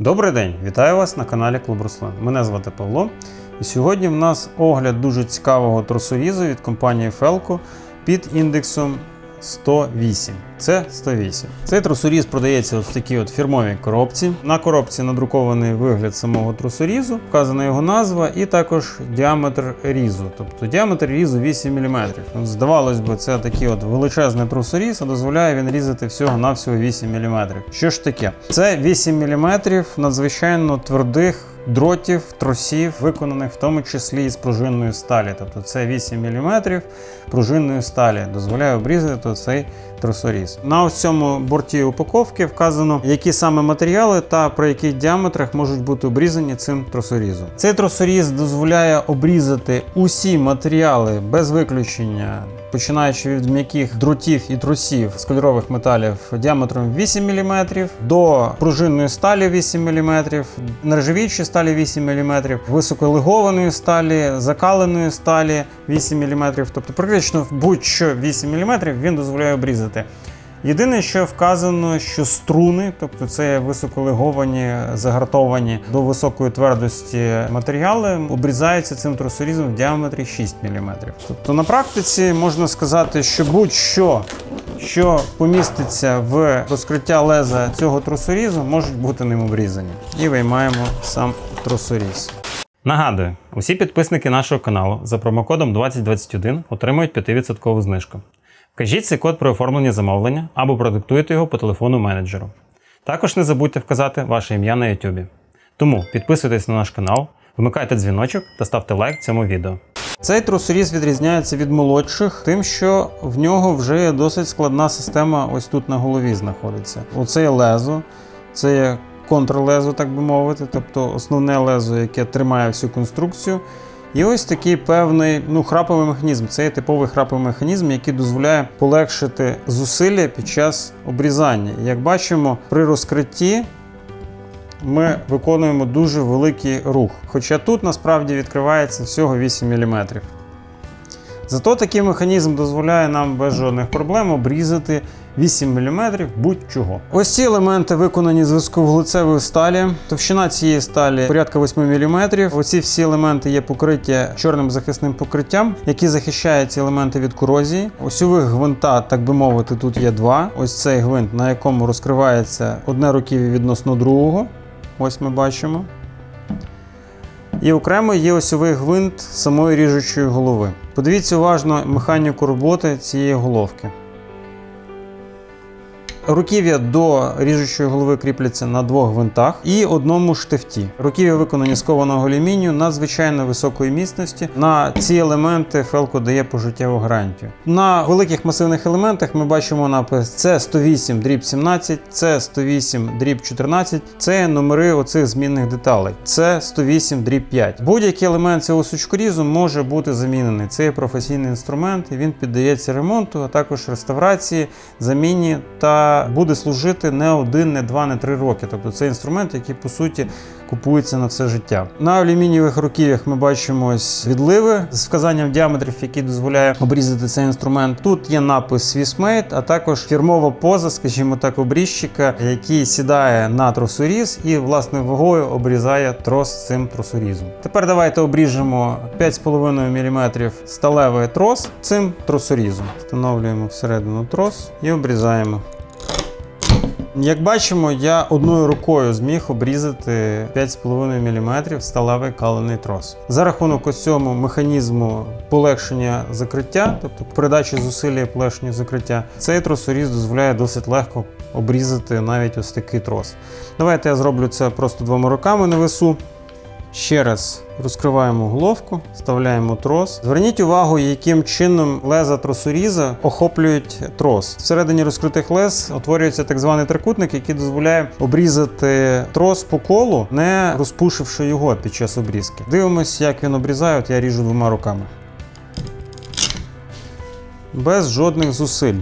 Добрий день, вітаю вас на каналі Клуб Руслан. Мене звати Павло. І сьогодні в нас огляд дуже цікавого тросовізу від компанії Felco під індексом 108. Це 108. Цей тросоріз продається от в такій от фірмовій коробці. На коробці надрукований вигляд самого тросорізу, вказана його назва і також діаметр різу. Тобто діаметр різу 8 мм. Здавалось би, це такий от величезний тросоріз, а дозволяє він різати всього-навсього 8 мм. Що ж таке? Це 8 мм надзвичайно твердих. Дротів, тросів, виконаних в тому числі із пружинної сталі. Тобто це 8 мм пружинної сталі дозволяє обрізати цей тросоріз. На ось цьому борті упаковки вказано, які саме матеріали та при яких діаметрах можуть бути обрізані цим тросорізом. Цей тросоріз дозволяє обрізати усі матеріали без виключення. Починаючи від м'яких друтів і трусів з кольорових металів діаметром 8 мм, до пружинної сталі 8 мм, нержавіючої сталі 8 мм, високолегованої сталі, закаленої сталі 8 мм, тобто практично будь-що 8 мм він дозволяє обрізати. Єдине, що вказано, що струни, тобто це високолеговані, загартовані до високої твердості матеріали, обрізаються цим тросорізом в діаметрі 6 мм. Тобто на практиці можна сказати, що будь-що, що поміститься в розкриття леза цього тросорізу, можуть бути ним обрізані. І виймаємо сам тросоріз. Нагадую, усі підписники нашого каналу за промокодом 2021 отримують 5% знижку. Вкажіть цей код при оформленні замовлення або продиктуйте його по телефону менеджеру. Також не забудьте вказати ваше ім'я на YouTube. Тому підписуйтесь на наш канал, вмикайте дзвіночок та ставте лайк цьому відео. Цей трусоріз відрізняється від молодших, тим, що в нього вже є досить складна система, ось тут на голові знаходиться. Оце є лезо, це є контрлезо, так би мовити, тобто основне лезо, яке тримає всю конструкцію. І ось такий певний ну, храповий механізм. Це є типовий храповий механізм, який дозволяє полегшити зусилля під час обрізання. Як бачимо, при розкритті ми виконуємо дуже великий рух. Хоча тут насправді відкривається всього 8 мм. Зато такий механізм дозволяє нам без жодних проблем обрізати 8 мм будь-чого. Ось ці елементи виконані з високовуглецевої сталі. Товщина цієї сталі порядка 8 мм. Оці всі елементи є покриті чорним захисним покриттям, які захищає ці елементи від корозії. Осьових гвинта, так би мовити, тут є два. Ось цей гвинт, на якому розкривається одне руків'я відносно другого. Ось ми бачимо. І окремо є осьовий гвинт самої ріжучої голови. Подивіться уважно механіку роботи цієї головки. Руків'я до ріжучої голови кріпляться на двох гвинтах і одному штифті. Руків'я виконані з кованого алюмінію надзвичайно високої міцності. На ці елементи Фелко дає пожиттєву гарантію. На великих масивних елементах ми бачимо напис це 108 дріб 17, це 108 дріб 14. Це номери оцих змінних деталей. Це 108 дріб 5. Будь-який елемент цього сучкорізу може бути замінений. Це є професійний інструмент, і він піддається ремонту, а також реставрації, заміні та буде служити не один, не два, не три роки. Тобто це інструмент, який по суті купується на все життя. На алюмінієвих руків'ях ми бачимо ось відливи з вказанням діаметрів, які дозволяє обрізати цей інструмент. Тут є напис Swissmade, а також фірмова поза, скажімо так, обрізчика, який сідає на тросоріз і власне вагою обрізає трос цим тросорізом. Тепер давайте обріжемо 5,5 мм сталевий трос цим тросорізом. Встановлюємо всередину трос і обрізаємо. Як бачимо, я одною рукою зміг обрізати 5,5 мм сталевий калений трос. За рахунок ось цього механізму полегшення закриття, тобто передачі зусилля і полегшення закриття, цей тросоріз дозволяє досить легко обрізати навіть ось такий трос. Давайте я зроблю це просто двома руками на весу. Ще раз розкриваємо головку, вставляємо трос. Зверніть увагу, яким чином леза тросоріза охоплюють трос. Всередині розкритих лез утворюється так званий трикутник, який дозволяє обрізати трос по колу, не розпушивши його під час обрізки. Дивимось, як він обрізає. От я ріжу двома руками. Без жодних зусиль.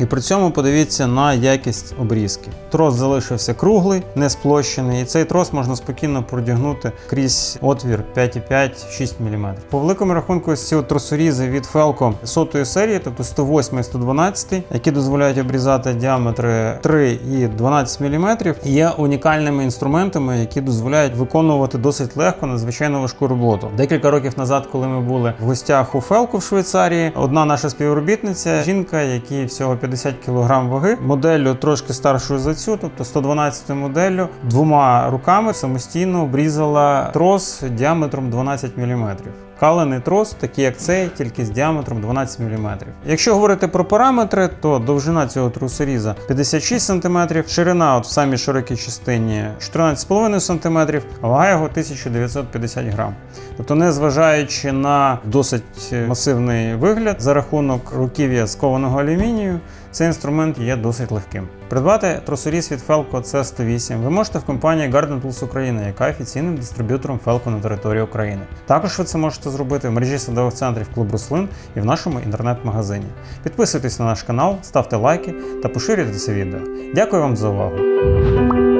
І при цьому подивіться на якість обрізки. Трос залишився круглий, не сплощений, і цей трос можна спокійно продягнути крізь отвір 5,5-6 мм. По великому рахунку, ось ці тросорізи від Felco сотої серії, тобто 108 і 112, які дозволяють обрізати діаметри 3 і 12 мм, є унікальними інструментами, які дозволяють виконувати досить легко надзвичайно важку роботу. Декілька років назад, коли ми були в гостях у Фелку в Швейцарії, одна наша співробітниця, жінка, якій всього 50 кг ваги, моделлю трошки старшою за цю, тобто 112 моделлю, двома руками самостійно обрізала трос діаметром 12 мм. Калений трос, такий як цей, тільки з діаметром 12 мм. Якщо говорити про параметри, то довжина цього трусоріза 56 см, ширина от в самій широкій частині 14,5 см, а вага його 1950 грам. Тобто, незважаючи на досить масивний вигляд, за рахунок руків'я з кованого алюмінію, цей інструмент є досить легким. Придбати тросоріз від Felco C108 ви можете в компанії Garden Tools Україна, яка офіційним дистриб'ютором Felco на території України. Також ви це можете зробити в мережі садових центрів клуб Руслин і в нашому інтернет-магазині. Підписуйтесь на наш канал, ставте лайки та поширюйте це відео. Дякую вам за увагу!